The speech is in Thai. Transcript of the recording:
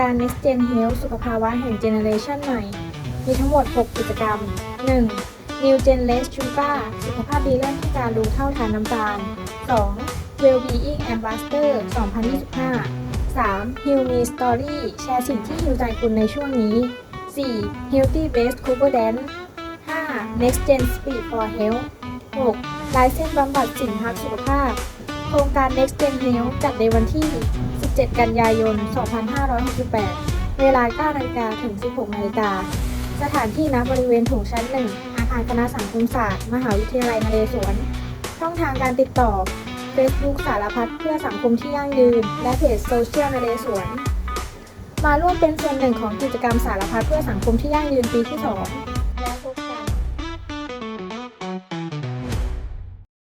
การ Next Gen Health สุขภาวะแห่งเจเนเรชันใหม่ มีทั้งหมด 6 กิจกรรม 1. New Gen Less Sugar สุขภาพดีเริ่มที่การรู้เท่าทานน้ำตาล 2. Wellbeing Ambassador 2025 3. Heal Me Story แชร์สิ่งที่ฮิวใจคุณในช่วงนี้ 4. Healthy Base Cover Dance 5. Next Gen Speed for Health 6. ลายเส้นบำบัดสินค้าสุขภาพ ครงการ Next Gen Health จัดในวันที่ 17 กันยายน 2568 เวลา 9นาฬิกาถึง 16นาฬิกา สถานที่ณบริเวณโถงชั้น 1 อาคารคณะสังคมศาสตร์ มหาวิทยาลัยนเรศวร ช่องทางการติดต่อ Facebook สารพัดเพื่อสังคมที่ยั่งยืน และเพจโซเชียลนเรศวร มาร่วมเป็นส่วนหนึ่งของกิจกรรมสารพัดเพื่อสังคมที่ยั่งยืนปีที่ 2